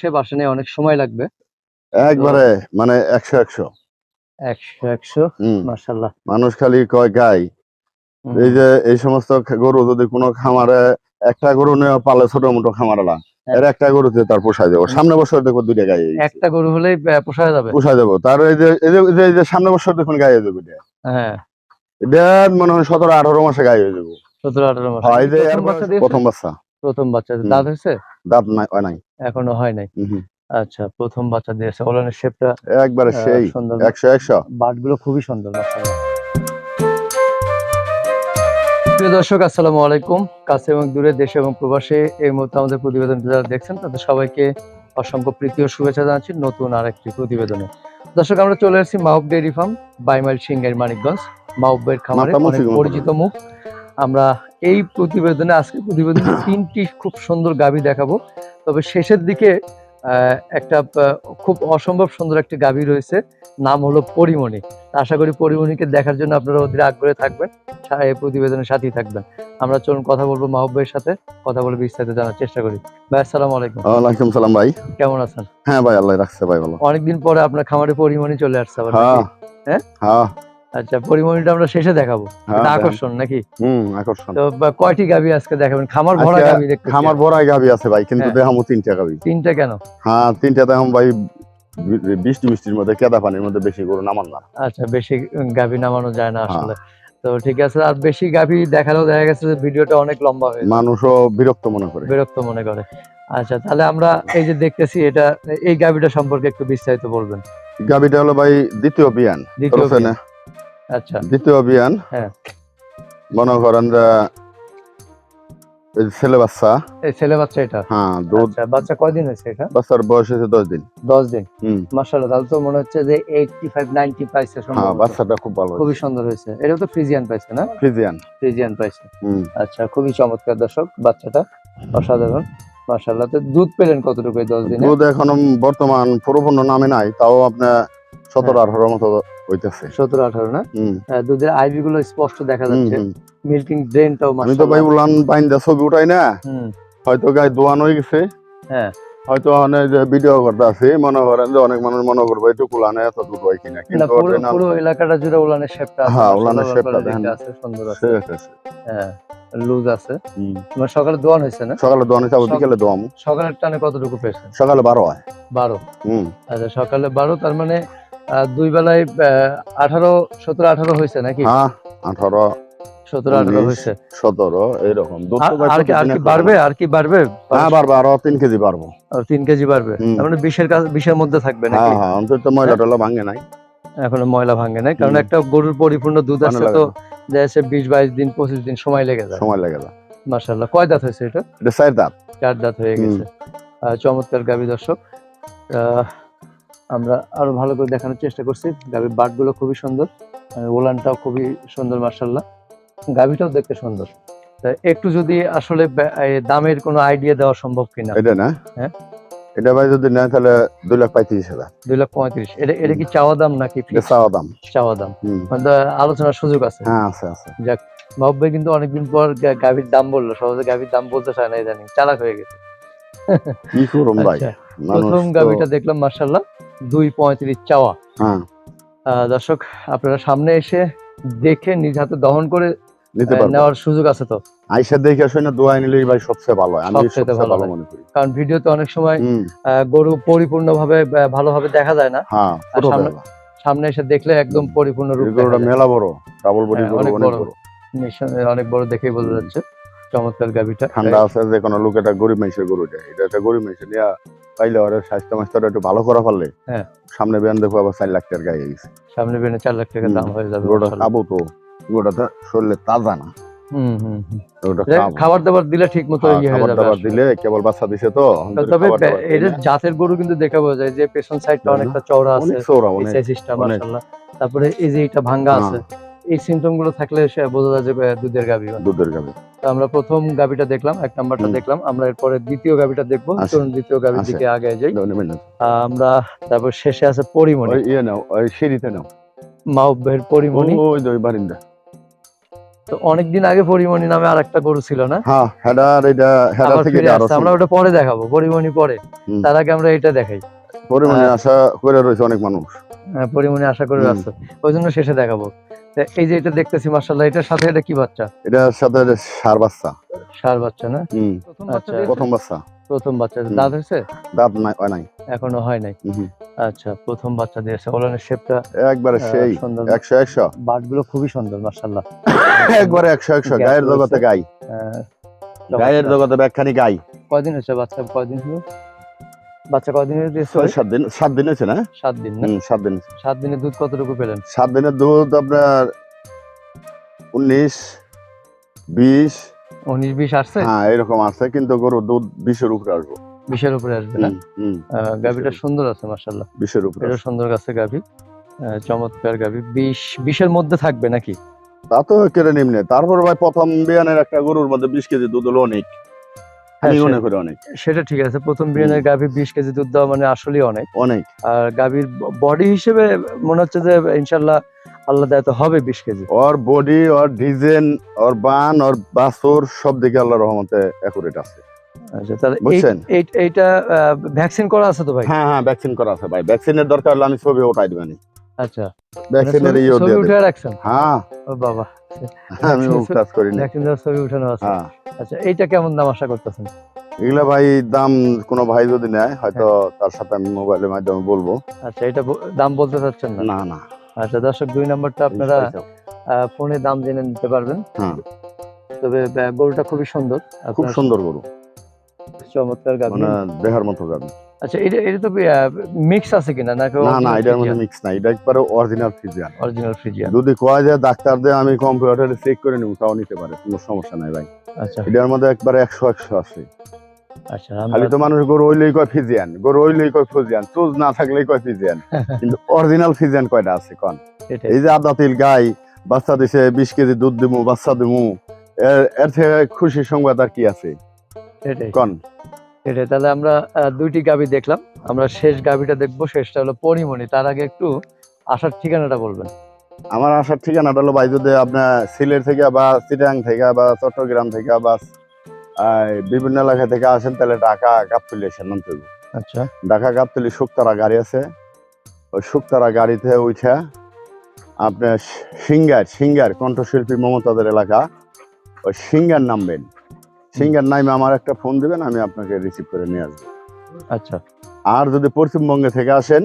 সে বাসা নিয়ে অনেক সময় লাগবে। একবারে মানে একশো একশো। একশো একশো? হুম। মানুষ খালি কয় গাই। এই যে এই সমস্ত গরু যদি কোনো খামারে একটা গরু নিয়ে পালে ছোট মোটো খামারালা এর একটা গরুতে তার পোষায় দেবো। সামনে বছর দেখো দুইটা গাই একটা গরু হলেই পোষায় যাবে? পোষায় দেবো তার এই যে এই যে- এই যে সামনে বছর দেখুন গাই হয়ে যাবে এটা। হ্যাঁ। এটা মনে হয় সতেরো আঠারো মাসে গাই হয়ে যাব। সতেরো আঠারো মাস। হয় যে প্রথম বাচ্চা প্রথম বাচ্চা। দাঁত হয়েছে? দাঁত নাই হয় নাই। এখনও হয় নাই। আচ্ছা প্রথম বাচ্চা দিয়েছে ওলানের শেপটা একবারে সেই সুন্দর। একশো একশো। বাটগুলো খুবই সুন্দর মাশাআল্লাহ। প্রিয় দর্শক আসসালামু আলাইকুম। কাছে এবং দূরে দেশে এবং প্রবাসে এই মুহূর্তে আমাদের প্রতিবেদন যারা দেখছেন তাদের সবাইকে অসংখ্য প্রীতি ও শুভেচ্ছা জানাচ্ছি নতুন আরেকটি প্রতিবেদনে। দর্শক আমরা চলে এসেছি মাহব ডেয়ারি ফার্ম বাইমাইল সিংহের মানিকগঞ্জ। মাহবের খামারে অনেক পরিচিত মুখ। আমরা এই প্রতিবেদনে আজকে প্রতিবেদনে তিনটি খুব সুন্দর গাভী দেখাবো। তবে শেষের দিকে একটা খুব অসম্ভব সুন্দর একটি গাভী রয়েছে। নাম হলো পরিমণি। আশা করি পরিমণিকে দেখার জন্য আপনারা অধীর আগ্রহে থাকবেন এই প্রতিবেদনের সাথেই থাকবেন। আমরা চলুন কথা বলব মাহবুব ভাইয়ের সাথে কথা বলে বিস্তারিত জানার চেষ্টা করি। ভাই আসসালামু আলাইকুম। ওয়ালাইকুম সালাম ভাই। কেমন আছেন? হ্যাঁ ভাই আল্লাহ রাখছে ভাই ভালো। অনেকদিন পরে আপনার খামারে পরিমণি চলে আসছে আবার হ্যাঁ? হ্যাঁ? আচ্ছা পরিমণিটা আমরা শেষে দেখাবো। হ্যাঁ, আকর্ষণ নাকি? হুম আকর্ষণ। তো কয়টি গাভী আজকে দেখাবেন? খামার ভরা দেখতে খামার বড়াই গাবি আছে ভাই কিন্তু হ্যাঁ। দেখামো তিনটা গাবি তিনটা কেন? হ্যাঁ তিনটা দেখাম ভাই বৃষ্টি মিষ্টির মধ্যে কেদা পানির মধ্যে বেশি গরু নামান না। আচ্ছা বেশি গাভী নামানো যায় না হ্যাঁ। আসলে। তো ঠিক আছে আর বেশি গাভী দেখালেও দেখা গেছে যে ভিডিওটা অনেক লম্বা হয়ে। মানুষও বিরক্ত মনে করে। বিরক্ত মনে করে। আচ্ছা তাহলে আমরা এই যে দেখতেছি এটা এই গাভীটা সম্পর্কে একটু বিস্তারিত বলবেন। গাবিটা হলো ভাই দ্বিতীয় বিয়ান দ্বিতীয়? আচ্ছা। দ্বিতীয় বিয়ান হ্যাঁ। মনে করেন যে ছেলে বাচ্চা। এই ছেলে বাচ্চা এটা? হ্যাঁ দুধ। আচ্ছা বাচ্চা কয়দিন হয়েছে এটা? বাচ্চার বয়স হয়েছে দশ দিন। দশ দিন? হুম। মার্শাল্লাহ তাহলে তো মনে হচ্ছে যে এইটটি ফাইভ নাইনটি পাইছে হ্যাঁ বাচ্চাটা খুব ভালো খুবই সুন্দর হয়েছে। এটা তো ফ্রিজিয়ান পাইছে না? ফ্রিজিয়ান ফ্রিজিয়ান পাইছে হুম। আচ্ছা খুবই চমৎকার দর্শক বাচ্চাটা অসাধারণ মার্শাল্লাহ তো দুধ পেলেন কতটুকু এই দশ দিনে? দুধ এখনও বর্তমান পরিপূর্ণ নামে নাই তাও আপনার সতেরো আঠারো মতো হইতেছে। সতেরো আঠারো না? দুধের আইভি গুলো স্পষ্ট দেখা যাচ্ছে। মিল্কিং ড্রেনটাও আমি তো ভাই উলান বাইন্দা ছবি উঠাই না। হয়তো গায়ে দোয়ান হয়ে গেছে। হ্যাঁ। হয়তো অনেক ভিডিও করতে আছে মনে করেন যে অনেক মানুষ মনে করবে একটু এত দুধ হয় কিনা? কিন্তু পুরো এলাকাটা জুড়ে উলানের শেপটা হ্যাঁ, উলানের shape টা গলার দেখেন। আছে সুন্দর আছে। হ্যাঁ লুজ আছে। তোমার সকালে দোয়ান হয়েছে না? সকালে দোয়ানে যাব সব- বিকেলে দোয়াম। সকালের টানে কতটুকু পেয়েছে সকালে বারো হয়। বারো? হুম। আচ্ছা সকালে বারো তার মানে দুই বেলায় আঠারো সতেরো আঠারো হয়েছে নাকি? হ্যাঁ আঠারো সতেরো আঠারো হয়েছে। সতেরো আর- কি আর কি বাড়বে? আর কি বাড়বে? হ্যাঁ বাড়বে আরও তিন কেজি বাড়বো। আর তিন কেজি বাড়বে। মানে বিশের কাছে বিশের মধ্যে থাকবে হ্যাঁ নাকি? হ্যাঁ অন্তত ময়লা টলা ভাঙে নাই। এখনও ময়লা ভাঙে নাই। কারণ একটা গরুর পরিপূর্ণ দুধ লাগে তো। বিশ বাইশ দিন পঁচিশ দিন সময় লেগে যায়। সময় লেগে যায়। মার্শাল্লাহ কয় দাঁত হয়েছে এটা? এটা চার দাঁত। চার দাঁত হয়ে গেছে। চমৎকার গাভী দর্শক। আমরা আরও ভালো করে দেখানোর চেষ্টা করছি। গাভীর বাটগুলো খুবই সুন্দর ওলানটাও খুবই সুন্দর মার্শাল্লাহ গাভীটাও দেখতে সুন্দর। তা একটু যদি আসলে দামের কোনো আইডিয়া দেওয়া সম্ভব কিনা? এটা না? হ্যাঁ। এটা ভাই যদি নেয় তাহলে দুই লাখ পঁয়ত্রিশ হাজার। দুই লাখ পঁয়ত্রিশ। এটা এটা কি চাওয়া দাম নাকি চাওয়া দাম। চাওয়া দাম। মানে আলোচনার সুযোগ আছে। হ্যাঁ আছে আছে। বাবু ভাই কিন্তু অনেকদিন পর গাভীর দাম বলল। সহজে গাভীর দাম বলতে চায় না ইদানিং। চালাক হয়ে গেছে। কি করুম ভাই? আচ্ছা, প্রথম গাভীটা দেখলাম মার্শাল্লাহ দুই পঁয়ত্রিশ চাওয়া। হ্যাঁ। দর্শক আপনারা সামনে এসে দেখে নিজ হাতে দহন করে নেওয়ার সুযোগ আছে তো? আইসা দেখে শুনে দোয়াই নিলেই ভাই সবচেয়ে ভালো আমি সবচেয়ে ভালো মনে করি। কারণ ভিডিওতে অনেক সময় গরু পরিপূর্ণভাবে ভালোভাবে দেখা যায় না। হ্যাঁ সামনে- এসে দেখলে একদম পরিপূর্ণ রূপ গরুটা মেলা বড় ডাবল বডি হ্যাঁ, গরু অনেক বড়। অনেক বড় দেখেই বোঝা যাচ্ছে। চমৎকার গাভীটা। ঠান্ডা আছে যে কোনো লোক এটা গরিব মানুষের গরু এটা এটা একটা গরিব মানুষের নিয়ে পাইলে ওর স্বাস্থ্য মাস্টার একটু ভালো করা পারলে হ্যাঁ। সামনে বেন দেখো আবার চার লাখ টাকার গায়ে গেছে সামনে বেনে চার লাখ টাকা দাম হয়ে যাবে মাশাআল্লাহ। খাব তো গরুটা শরীরে তাজা না। ওটা খাবার দাবার দিলে ঠিক মতো হ্যাঁ, ইয়ে খাবার দাবার দিলে কেবল বাচ্চা দিছে তো তবে এটা জাতের গরু কিন্তু দেখা বোঝা যায় যে পেছন সাইডটা না, অনেকটা চওড়া আছে সিস্টেম মাশাআল্লাহ তারপরে এই যে এটা ভাঙ্গা হ্যাঁ। আছে এই সিমটমগুলো থাকলে সে বোঝা যায় যে দুধের গাভী দুধের গাবে তো আমরা প্রথম গাভীটা দেখলাম এক নাম্বারটা দেখলাম আমরা এরপরে দ্বিতীয় গাভীটা দেখব। চলুন দ্বিতীয় গাভীর। দিকে আগে যাই। আমরা তারপর শেষে আছে পরিমণি। ইয়ে নাও সিঁড়িতে নাও। মাউবের পরিমণি। ওই ওই বারিন্দা। তো অনেকদিন আগে পরিমণি নামে আর একটা গরু ছিল না? হ্যাঁ হেডার এটা হেডার থেকে আমরা ওটা পরে দেখাবো পরিমণি পরে। তার আগে আমরা এটা দেখাই। পরিমাণে হ্যাঁ। আশা করে রয়েছে অনেক মানুষ। আহ, পরিমণি আশা করে। আছে ওই জন্য শেষে দেখাবো। এই যে এটা দেখতেছি মার্শাল্লাহ এটার সাথে এটা কি বাচ্চা? এটার সাথে সার বাচ্চা। সার বাচ্চা না? হুম। প্রথম বাচ্চা প্রথম বাচ্চা। প্রথম বাচ্চা। হুম। দাঁত হয়েছে? দাঁত নাই হয় নাই। এখনও হয় নাই? আচ্ছা প্রথম বাচ্চা দিয়েছে। ওলানের শেপটা একবারে সেই সুন্দর। একশো একশো। বাটগুলো খুবই সুন্দর মার্শাল্লাহ একবারে একশো একশো। গায়ের জগতে গাই। গায়ের জগতে ব্যাখ্যানি গাই। কয়দিন হচ্ছে বাচ্চা? কয়দিন হলো? বাচ্চা ছয় সাত দিন সাত দিন হয়েছে না? সাত দিন সাত দিন সাত দিনে দুধ কতটুকু পেলেন? সাত দিনের দুধ আপনার উনিশ বিশ। উনিশ বিশ আসছে? হ্যাঁ এরকম আছে কিন্তু গরুর দুধ বিশের উপরে আসব। বিশের উপরে আসবে না? গাভীটা সুন্দর আছে মার্শাল্লাহ বিশের উপরে এটা সুন্দর গাছে গাভী চমৎকার গাভী। বিশ বিশের মধ্যে থাকবে নাকি? তা তো কেড়ে নিম্নে তারপর ভাই প্রথম বিয়ানের একটা গরুর মধ্যে বিশ কেজি দুধ হলো অনেক। সেটা ঠিক আছে। প্রথম বিরিয়ানির গাভী বিশ কেজি দুধ দেওয়া মানে আসলেই অনেক। অনেক। আর গাভীর বডি হিসেবে মনে হচ্ছে যে ইনশাল্লাহ আল্লাহ দেয় তো হবে বিশ কেজি। ওর বডি ওর ডিজাইন ওর বান ওর বাছর সব দিকে আল্লাহ রহমতে অ্যাকুরেট আছে। আচ্ছা এইটা ভ্যাকসিন করা আছে তো ভাই? হ্যাঁ হ্যাঁ ভ্যাকসিন করা আছে ভাই। ভ্যাকসিনের দরকার হলে আমি ছবি ওঠাই দিবেন আচ্ছা। ভ্যাকসিনের ইয়ে দিয়ে রাখছেন? হ্যাঁ। ও বাবা আমি কাজ করি না ভ্যাকসিন দেওয়ার ছবি উঠানো আছে। হ্যাঁ। আচ্ছা এইটা কেমন দাম আশা করতেছেন? এগুলা ভাই দাম কোনো ভাই যদি নেয় হয়তো তার সাথে আমি মোবাইলের মাধ্যমে বলব। আচ্ছা এটা দাম বলতে চাচ্ছেন না? না না। আচ্ছা দর্শক দুই নাম্বারটা আপনারা ফোনে দাম জেনে নিতে পারবেন। হ্যাঁ। তবে গরুটা খুবই সুন্দর। খুব সুন্দর গরু। চমৎকার গাভী। মানে মতো গাবি আচ্ছা এটা এটা তো মিক্স আছে কিনা? নাকি না না এটার মধ্যে মিক্স না এটা একবারে অরিজিনাল অরিজিনাল ফ্রিজিয়ান যদি কয় যে ডাক্তার দিয়ে আমি কম্পিউটারে চেক করে নিব তাও নিতে পারে কোনো সমস্যা নাই ভাই। আচ্ছা। এটার মধ্যে একবারে আছে। আচ্ছা খালি তো মানুষ গরু হইলেই কয় ফিজিয়ান গরু হইলেই কয় ফিজিয়ান চুজ না থাকলেই কয় ফিজিয়ান। কিন্তু অরিজিনাল ফিজিয়ান কয়টা আছে কন? এই যে গাই বাচ্চা দিছে কেজি দুধ দিমু বাচ্চা দিমু এর থেকে খুশি সংবাদ আর কি আছে? কন? এটাই তাহলে আমরা দুইটি গাভী দেখলাম। আমরা শেষ গাভীটা দেখব শেষটা হলো পরিমণি। তার আগে একটু আসার ঠিকানাটা বলবেন। আমার আসার ঠিকানাটা হলো ভাই যদি আপনার সিলেট থেকে বা চিটাং থেকে বা চট্টগ্রাম থেকে বা বিভিন্ন এলাকা থেকে আসেন তাহলে ঢাকা গাবতলি এসে নামতে। আচ্ছা। ঢাকা গাবতলি শুকতারা গাড়ি আছে। ওই শুকতারা গাড়িতে উঠে আপনার সিঙ্গার সিঙ্গার কণ্ঠশিল্পী মমতাদের এলাকা ওই সিঙ্গার নামবেন। সিঙ্গার নামে আমার একটা ফোন দেবেন আমি আপনাকে রিসিভ করে নিয়ে আসব। আচ্ছা। আর যদি পশ্চিমবঙ্গে থেকে আসেন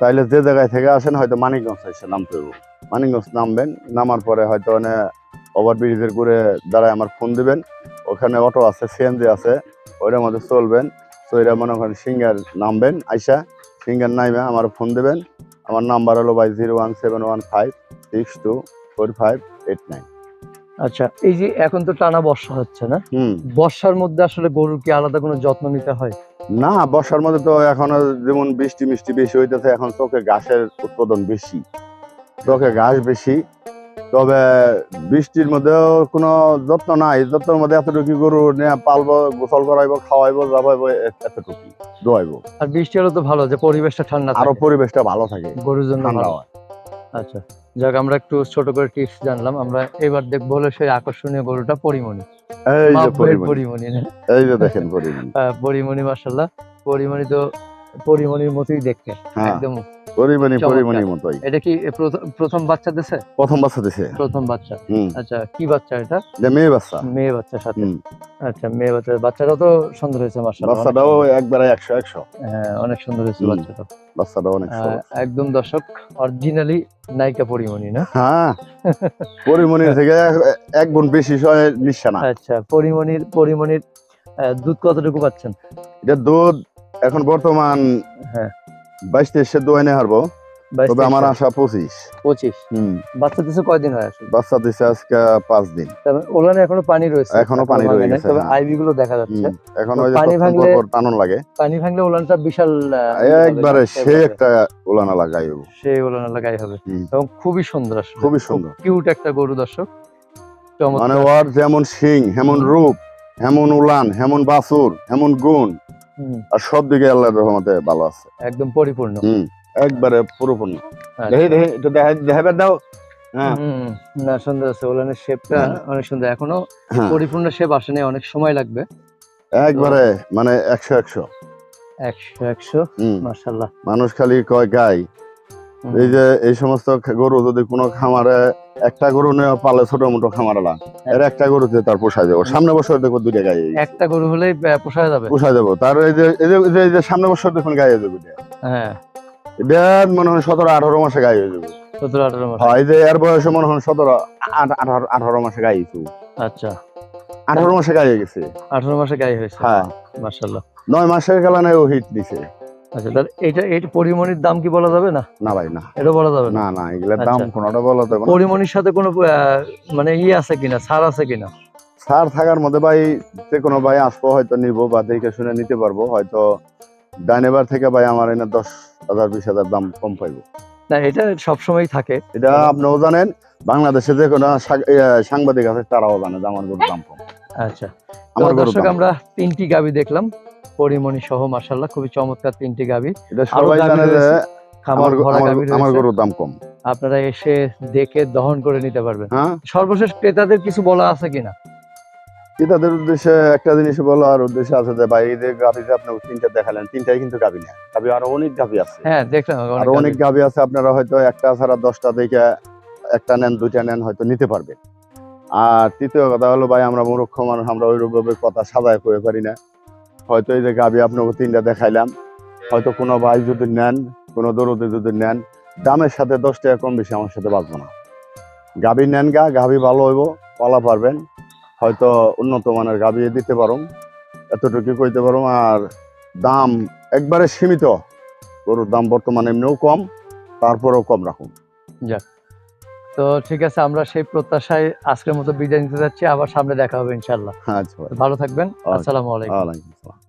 তাহলে যে জায়গায় থেকে আসেন হয়তো মানিকগঞ্জ এসে নামতে হবে মানিকগঞ্জ নামবেন নামার পরে হয়তো মানে ওভার ব্রিজের করে দাঁড়ায় আমার ফোন দিবেন। ওখানে অটো আছে সিএনজি আছে ওইটার মধ্যে চলবেন। তো এটা মনে করেন সিঙ্গার নামবেন আইসা সিঙ্গার নামে আমার ফোন দেবেন। আমার নাম্বার হলো by zero one seven one five six two four five eight nine আচ্ছা এই যে এখন তো টানা বর্ষা হচ্ছে না? বর্ষার মধ্যে আসলে গরুর কি আলাদা কোনো যত্ন নিতে হয়? না বর্ষার মধ্যে তো এখনও যেমন বৃষ্টি মিষ্টি বেশি হইতেছে এখন চোখে ঘাসের উৎপাদন বেশি। চোখে ঘাস বেশি। তবে বৃষ্টির মধ্যেও কোনো যত্ন নাই। যত্নের মধ্যে এতটুকু গরু নিয়ে পালবো গোসল করাইবো খাওয়াইবো যাবাইবো এতটুকু দোয়াইবো। আর বৃষ্টি হলে তো ভালো যে পরিবেশটা ঠান্ডা আরও পরিবেশটা ভালো থাকে। গরুর জন্য ঠান্ডা হয়। আচ্ছা। যাক আমরা একটু ছোট করে টিপস জানলাম। আমরা এবার দেখব হলো সেই আকর্ষণীয় গরুটা পরিমণি। এই যে পরিমণি। এই যে দেখেন পরিমণি। পরিমণি মাশাআল্লাহ। পরিমণি তো পরিমণির মতোই দেখতে হ্যাঁ। একদম পরিমণি। মতোই। এটা কি প্রথম- বাচ্চা দিছে? প্রথম বাচ্চা দিছে। প্রথম বাচ্চা। আচ্ছা কি বাচ্চা এটা? যে মেয়ে বাচ্চা। মেয়ে বাচ্চার সাথে। আচ্ছা মেয়ে বাচ্চা বাচ্চাটাও তো সুন্দর হয়েছে মার্শাল্লাহ বাচ্চাটাও একবারে একশো একশো। হ্যাঁ অনেক সুন্দর হয়েছে হুম। বাচ্চাটা। অনেক একদম দর্শক অরিজিনালি নায়িকা পরিমণি না? হ্যাঁ। পরিমণির থেকে এক- গুণ বেশি সয় নিঃসানা আচ্ছা পরিমণির পরিমণির দুধ কতটুকু পাচ্ছেন? এটা দুধ এখন বর্তমান হ্যাঁ। বাইশ তেইশে দোয়াই নিয়ে হারবো তবে আমার আশা পঁচিশ। পঁচিশ। হম। বাচ্চা দিছে কয়দিন হয় আসলে? বাচ্চা দিছে আজকে পাঁচ দিন। ওলানে এখনও পানি রয়েছে? এখনও পানি রয়ে ভাঙে নাই, গেছে, তবে হ্যাঁ। আইভি গুলো দেখা যাচ্ছে। এখন ওই পানি ভাঙলে- টানন লাগে। পানি ভাঙলে ওলানটা বিশাল একবারে হবে, সে একটা ওলানা লাগাই হবে। সেই ওলানা লাগাই হবে। এবং খুবই সুন্দর আসলে। খুবই সুন্দর। কিউট একটা গরু দর্শক। মানে ওর যেমন সিং হেমন রূপ হেমন উলান হেমন বাসুর হেমন গুণ আর সব দিকে আল্লাহর রহমতে ভালো আছে। একদম পরিপূর্ণ। হুম একবারে পুরোপূর্ণ। আচ্ছা। দেখি দেখি একটু দেখা- দেখাবার দাও। হ্যাঁ। না সুন্দর আছে ওলানের শেপটা হ্যাঁ। অনেক সুন্দর। এখনও হ্যাঁ, পরিপূর্ণ শেপ আসেনি অনেক সময় লাগবে। একবারে মানে একশো একশো। একশো একশো। হুম। মানুষ খালি কয় গাই। এই যে এই সমস্ত গরু যদি কোনো খামারে একটা গরু নেওয়া পালে ছোট মোটো খামারালা। এর একটা গরুতে তার পোষায় যাব। সামনে বছর দেখো দুইটা গাই একটা গরু হলেই আহ, পোষায় যাবে? পোষায় যাব। তার এই যে এই যে- সামনে বছর দেখুন গাই হয়ে যাবে হ্যাঁ। এটা মনে হয় সতেরো আঠারো মাসে গাই হয়ে যাবে। সতেরো আঠারো মাস। হয় যে এর বয়সে মনে হয় সতেরো আঠারো আঠারো মাসে হয়েছে। আচ্ছা। আঠারো মাসে গাই হয়ে গেছে। আঠারো মাসে গাই হয়েছে? হ্যাঁ। মার্শাল্লাহ নয় মাসের কালানে ও হিট দিছে। আচ্ছা তাহলে এটা এটা পরিমণির দাম কি বলা যাবে না? না ভাই না। এটা বলা যাবে না? না না এগুলোর দাম আচ্ছা। কোনোটা বলো তো পরিমণির সাথে কোনো মানে ই আছে কিনা ছাড় আছে কিনা? সার থাকার মধ্যে ভাই যে কোনো ভাই আসব হয়তো নিবো বা দেখে শুনে নিতে পারব হয়তো ডাইনেবার থেকে ভাই আমার এনে দশ হাজার বিশ হাজার দাম কম পাইবো। না এটা সবসময় থাকে। এটা আপনিও জানেন বাংলাদেশে যে কোনো সাংবাদিক আছে তারাও জানে যে আমার গরুর দাম কম। আচ্ছা। আমার দর্শক আমরা তিনটি গাবি দেখলাম। পরিমণি সহ মার্শাল্লাহ খুবই চমৎকার তিনটি গাবি। সবাই জানে যে খামার আমার ভরা গাবি আমার গরুর দাম কম। আপনারা এসে দেখে দহন করে নিতে পারবেন। হ্যাঁ। সর্বশেষ ক্রেতাদের কিছু বলা আছে কিনা? ক্রেতাদের উদ্দেশ্যে একটা জিনিস বলো আর উদ্দেশ্যে আছে যে ভাই এই যে গাভি যে আপনি তিনটা দেখালেন তিনটাই কিন্তু গাভি না। গাভি আরও অনেক গাভি আছে। হ্যাঁ দেখলাম আরও অনেক গাভি আছে আপনারা হয়তো একটা ছাড়া দশটা দেখে একটা নেন দুইটা নেন হয়তো নিতে পারবেন। আর তৃতীয় কথা হলো ভাই আমরা মূর্খ মানুষ আমরা ওইরকম কথা সাজায় করে পারি না। হয়তো এই যে গাভি আপনাকে তিনটা দেখাইলাম। হয়তো কোনো ভাই যদি নেন, কোনো দরদে যদি নেন, দামের সাথে দশ টাকা কম বেশি আমার সাথে বাঁচবো না। গাভি নেন গা, গাভি ভালো হইব, পালা পারবেন। হয়তো উন্নত মানের গাভি দিতে পারো এতটুকু কইতে পারো আর দাম একবারে সীমিত, গরুর দাম বর্তমানে এমনিও কম, তারপরেও কম রাখুন। তো ঠিক আছে আমরা সেই প্রত্যাশায় আজকের মতো বিদায় নিতে যাচ্ছি। আবার সামনে দেখা হবে ইনশাল্লাহ আচ্ছা। ভালো থাকবেন। আসসালামাইকুম আসসালামু আলাইকুম।